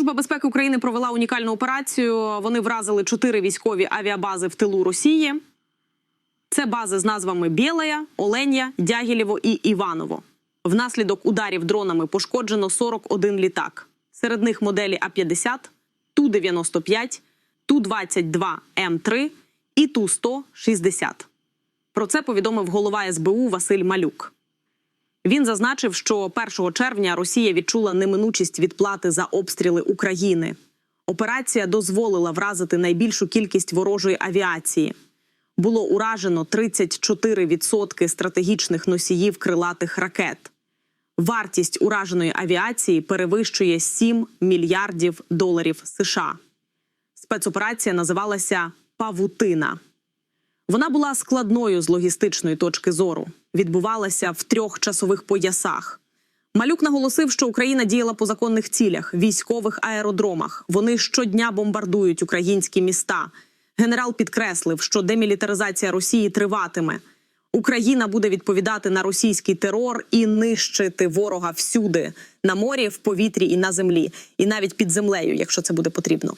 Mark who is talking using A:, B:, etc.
A: Служба безпеки України провела унікальну операцію. Вони вразили чотири військові авіабази в тилу Росії. Це бази з назвами Білая, Оленя, Дягілєво і Іваново. Внаслідок ударів дронами пошкоджено 41 літак. Серед них моделі А-50, Ту-95, Ту-22М3 і Ту-160. Про це повідомив голова СБУ Василь Малюк. Він зазначив, що 1 червня Росія відчула неминучість відплати за обстріли України. Операція дозволила вразити найбільшу кількість ворожої авіації. Було уражено 34% стратегічних носіїв крилатих ракет. Вартість ураженої авіації перевищує 7 мільярдів доларів США. Спецоперація називалася Павутина. Вона була складною з логістичної точки зору. Відбувалася в трьох часових поясах. Малюк наголосив, що Україна діяла по законних цілях, військових аеродромах. Вони щодня бомбардують українські міста. Генерал підкреслив, що демілітаризація Росії триватиме. Україна буде відповідати на російський терор і нищити ворога всюди на морі, в повітрі і на землі, і навіть під землею, якщо це буде потрібно.